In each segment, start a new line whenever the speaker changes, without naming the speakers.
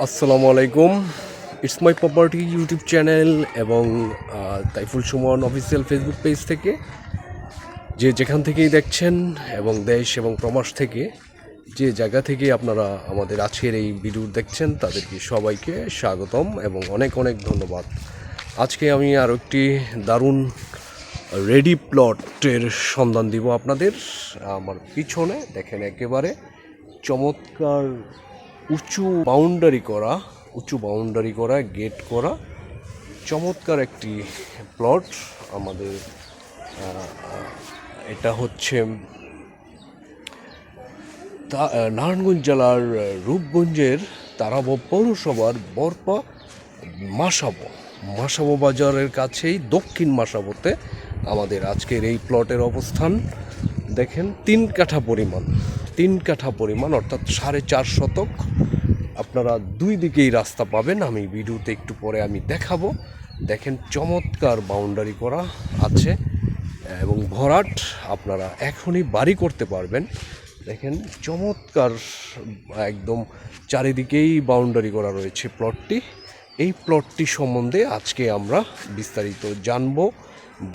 আসসালামু আলাইকুম। It's my property YouTube channel এবং Taiful Suman official Facebook page থেকে। যে যেখান থেকেই দেখছেন এবং দেশ এবং প্রবাস থেকে, যে জায়গা থেকে আপনারা আমাদের আজকের এই ভিডিও দেখছেন, তাদেরকে সবাইকে স্বাগতম এবং অনেক অনেক ধন্যবাদ। আজকে আমি আর একটি দারুণ রেডি প্লটের সন্ধান দিব আপনাদের। আমার পিছনে দেখেন একেবারে চমৎকার উঁচু বাউন্ডারি করা, উঁচু বাউন্ডারি করা গেট করা চমৎকার একটি প্লট আমাদের এটা হচ্ছে নারায়ণগঞ্জ জেলার রূপগঞ্জের তারাব পৌরসভার বরপা মাসাবো। মাসাবো বাজারের কাছেই দক্ষিণ মাসাবোতে আমাদের আজকের এই প্লটের অবস্থান। দেখেন, তিন কাঠা পরিমাণ। তিন কাঠা পরিমাণ, অর্থাৎ সাড়ে চার শতক। আপনারা দুই দিকেই রাস্তা পাবেন। আমি ভিডিওতে একটু পরে আমি দেখাবো। দেখেন চমৎকার বাউন্ডারি করা আছে এবং ভরাট আপনারা এখনই বাড়ি করতে পারবেন। দেখেন চমৎকার, একদম চারিদিকেই বাউন্ডারি করা রয়েছে প্লটটি এই প্লটটি সম্বন্ধে আজকে আমরা বিস্তারিত জানব,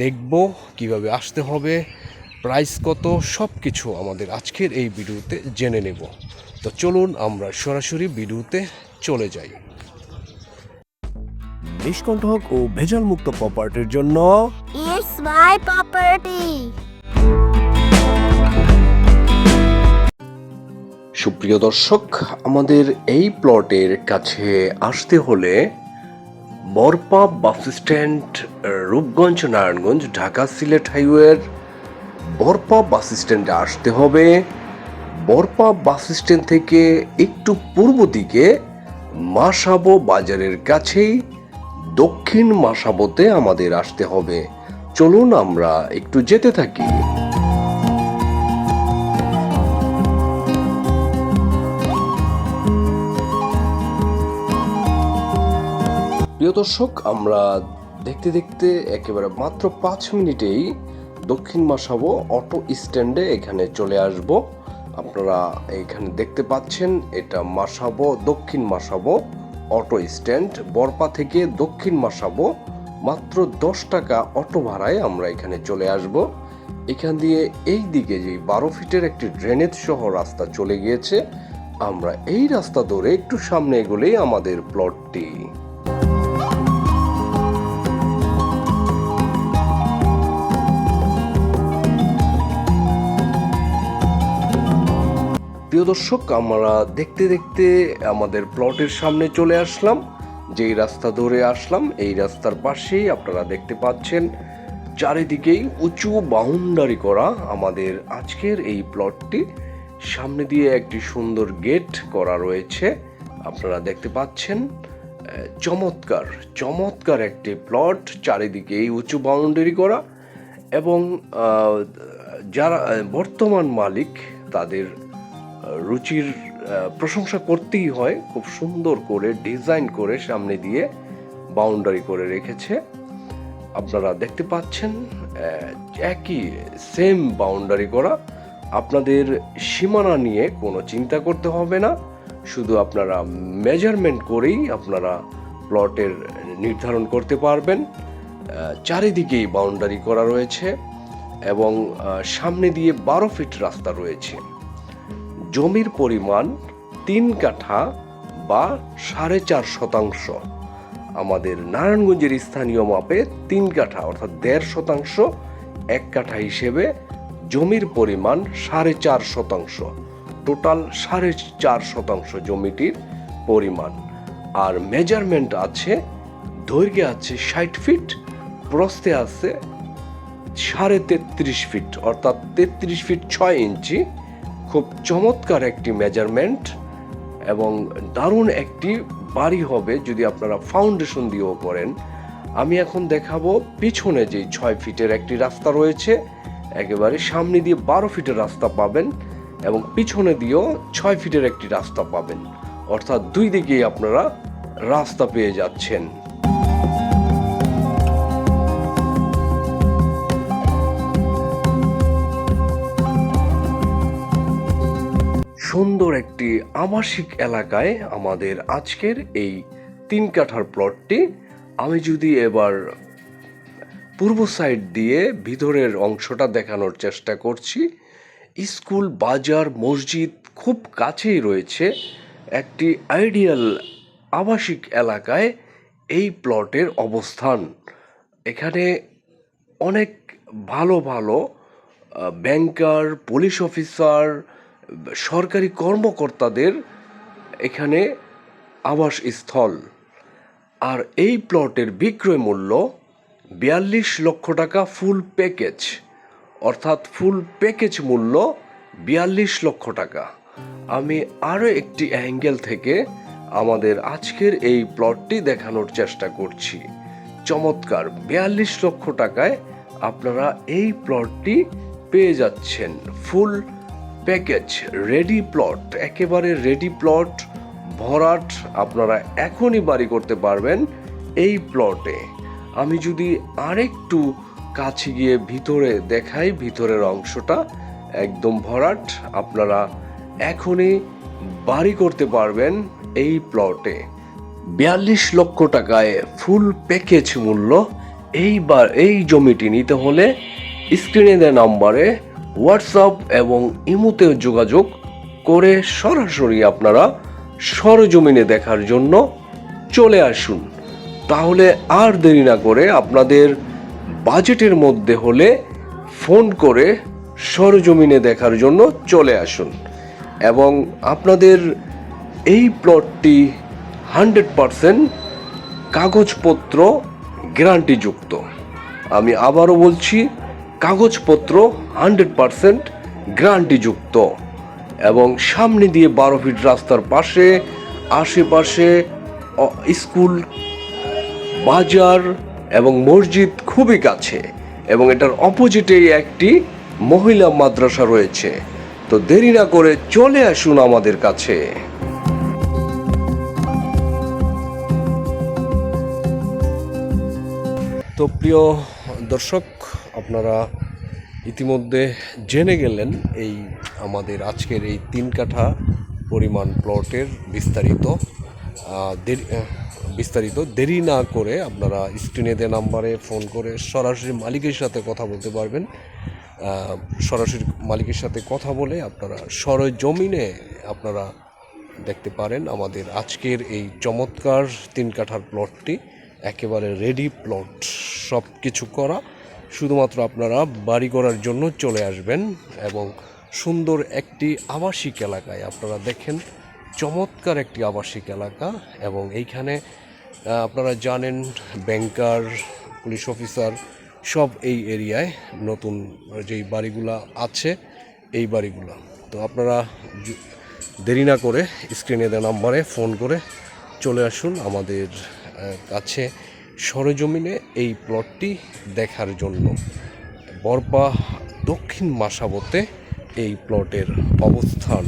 দেখব কীভাবে আসতে হবে প্রাইস কত সব কিছু আমাদের আজকের এই ভিডিওতে জেনে নেব তো চলুন আমরা সরাসরি ভিডিওতে চলে যাই নিষ্কণ্ঠক ও ভেজাল মুক্ত প্রপার্টির জন্য. সুপ্রিয় দর্শক আমাদের এই প্লটের কাছে আসতে হলে বরপা বাস স্ট্যান্ড রূপগঞ্জ নারায়ণগঞ্জ ঢাকা সিলেট হাইওয়ের বরপা বাস স্ট্যান্ডে আসতে হবে। বরপা বাস স্ট্যান্ড থেকে একটু পূর্ব দিকে মাসাবো বাজারের কাছেই দক্ষিণ মাসাবোতে আমাদের আসতে হবে। চলুন আমরা একটু যেতে থাকি। প্রিয় দর্শক, আমরা দেখতে দেখতে একেবারে মাত্র পাঁচ মিনিটেই দক্ষিণ মাসাবো অটো স্ট্যান্ডে এখানে চলে আসব। আপনারা এখানে দেখতে পাচ্ছেন, এটা মাসাবো, দক্ষিণ মাসাবো অটো স্ট্যান্ড। বরপা থেকে দক্ষিণ মাসাবো, মাত্র দশ টাকা অটো ভাড়ায় আমরা এখানে চলে আসব। এখান দিয়ে এই দিকে যে বারো ফিটের একটি ড্রেনেজ সহ রাস্তা চলে গিয়েছে, আমরা এই রাস্তা ধরে একটু সামনে এগোলেই আমাদের প্লটটি। প্রিয় দর্শক, আমরা দেখতে দেখতে আমাদের প্লটের সামনে চলে আসলাম। যেই রাস্তা ধরে আসলাম, এই রাস্তার পাশেই আপনারা দেখতে পাচ্ছেন চারিদিকেই উঁচু বাউন্ডারি করা আমাদের আজকের এই প্লটটি। সামনে দিয়ে একটি সুন্দর গেট করা রয়েছে। আপনারা দেখতে পাচ্ছেন চমৎকার চমৎকার একটি প্লট, চারিদিকেই উঁচু বাউন্ডারি করা এবং যারা বর্তমান মালিক, তাদের রুচির প্রশংসা করতেই হয়, খুব সুন্দর করে, ডিজাইন করে সামনে দিয়ে বাউন্ডারি করে রেখেছে। আপনারা দেখতে পাচ্ছেন একই সেম বাউন্ডারি করা। আপনাদের সীমানা নিয়ে কোনো চিন্তা করতে হবে না। শুধু আপনারা মেজারমেন্ট করেই আপনারা প্লটের নির্ধারণ করতে পারবেন। চারিদিকেই বাউন্ডারি করা রয়েছে এবং সামনে দিয়ে বারো ফিট রাস্তা রয়েছে। জমির পরিমাণ তিন কাঠা বা সাড়ে চার শতাংশ। আমাদের নারায়ণগঞ্জের স্থানীয় মাপে তিন কাঠা, অর্থাৎ দেড় শতাংশ এক কাঠা হিসেবে জমির পরিমাণ সাড়ে চার শতাংশ। টোটাল সাড়ে চার শতাংশ জমিটির পরিমাণ। আর মেজারমেন্ট আছে, দৈর্ঘ্যে আছে ষাট ফিট প্রস্তে আছে সাড়ে তেত্রিশ ফিট, অর্থাৎ তেত্রিশ ফিট ছয় ইঞ্চি। খুব চমৎকার একটি মেজারমেন্ট এবং দারুণ একটি বাড়ি হবে যদি আপনারা ফাউন্ডেশন দিয়েও করেন। আমি এখন দেখাবো পিছনে যে ছয় ফিটের একটি রাস্তা রয়েছে, একেবারে সামনে দিয়ে বারো ফিটের রাস্তা পাবেন এবং পিছনে দিয়েও ছয় ফিটের একটি রাস্তা পাবেন। অর্থাৎ দুই দিকেই আপনারা রাস্তা পেয়ে যাচ্ছেন। সুন্দর একটি আবাসিক এলাকায় আমাদের আজকের এই তিন কাঠার প্লটটি আমি যদি এবার পূর্ব সাইড দিয়ে ভিতরের অংশটা দেখানোর চেষ্টা করছি, স্কুল, বাজার, মসজিদ খুব কাছেই রয়েছে একটি আইডিয়াল আবাসিক এলাকায় এই প্লটের অবস্থান। এখানে অনেক ভালো ভালো ব্যাংকার পুলিশ অফিসার সরকারি কর্মকর্তাদের এখানে আবাসস্থল। আর এই প্লটের বিক্রয় মূল্য বিয়াল্লিশ লক্ষ টাকা ফুল প্যাকেজ। অর্থাৎ ফুল প্যাকেজ মূল্য বিয়াল্লিশ লক্ষ টাকা। আমি আরও একটি অ্যাঙ্গেল থেকে আমাদের আজকের এই প্লটটি দেখানোর চেষ্টা করছি। চমৎকার, বিয়াল্লিশ লক্ষ টাকায় আপনারা এই প্লটটি পেয়ে যাচ্ছেন। ফুল প্যাকেজ রেডি প্লট একেবারে রেডি প্লট ভরাট আপনারা এখনই বাড়ি করতে পারবেন এই প্লটে আমি যদি আরেকটু কাছে গিয়ে ভিতরে দেখাই, ভিতরের অংশটা, একদম ভরাট, আপনারা এখনই বাড়ি করতে পারবেন এই প্লটে বিয়াল্লিশ লক্ষ টাকায় ফুল প্যাকেজ মূল্য, এইবার এই জমিটি নিতে হলে স্ক্রিনে দেওয়া নাম্বারে হোয়াটসঅ্যাপ এবং ইমোতে যোগাযোগ করে সরাসরি আপনারা সরজমিনে দেখার জন্য চলে আসুন। তাহলে আর দেরি না করে আপনাদের বাজেটের মধ্যে হলে ফোন করে সরজমিনে দেখার জন্য চলে আসুন। এবং আপনাদের এই প্লটটি হান্ড্রেড পারসেন্ট কাগজপত্র গ্যারান্টিযুক্ত। আমি আবারও বলছি কাগজপত্র হান্ড্রেড পারসেন্ট গ্যারান্টিযুক্ত এবং সামনে দিয়ে বারো ফিট রাস্তার পাশে, আশেপাশে স্কুল, বাজার এবং মসজিদ খুবই কাছে এবং এটার অপোজিটেই একটি মহিলা মাদ্রাসা রয়েছে। তো দেরি না করে চলে আসুন আমাদের কাছে। তো প্রিয় দর্শক আপনারা ইতিমধ্যে জেনে গেলেন এই আমাদের আজকের এই তিন কাঠা পরিমাণ প্লটের বিস্তারিত বিস্তারিত দেরি না করে আপনারা স্ক্রিনে দে নাম্বারে ফোন করে সরাসরি মালিকের সাথে কথা বলতে পারবেন। সরাসরি মালিকের সাথে কথা বলে আপনারা সরজমিনে আপনারা দেখতে পারেন আমাদের আজকের এই চমৎকার তিন কাঠার প্লটটি, একেবারে রেডি প্লট সব কিছু করা। শুধুমাত্র আপনারা বাড়ি করার জন্য চলে আসবেন এবং সুন্দর একটি আবাসিক এলাকায় আপনারা দেখেন চমৎকার একটি আবাসিক এলাকা এবং এইখানে আপনারা জানেন ব্যাংকার, পুলিশ অফিসার সব এই এরিয়ায় নতুন যেই বাড়িগুলা আছে, এই বাড়িগুলো। তো আপনারা দেরি না করে স্ক্রিনে দেওয়া নাম্বারে ফোন করে চলে আসুন আমাদের কাছে। সরজমিনে এই প্লটটি দেখার জন্য। বরপা দক্ষিণ মাসাবতে এই প্লটের অবস্থান।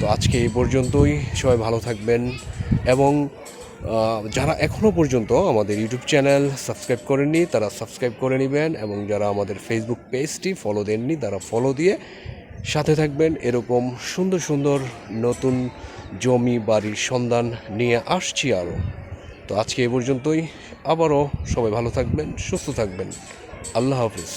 তো আজকে এই পর্যন্তই। সবাই ভালো থাকবেন এবং যারা এখনও পর্যন্ত আমাদের ইউটিউব চ্যানেল সাবস্ক্রাইব করেননি, তারা সাবস্ক্রাইব করে নেবেন এবং যারা আমাদের ফেসবুক পেজটি ফলো দেননি, তারা ফলো দিয়ে সাথে থাকবেন। এরকম সুন্দর সুন্দর নতুন জমি বাড়ির সন্ধান নিয়ে আসছি আরও তো আজকে এ পর্যন্তই। আবারও সবাই ভালো থাকবেন সুস্থ থাকবেন। আল্লাহ হাফিজ।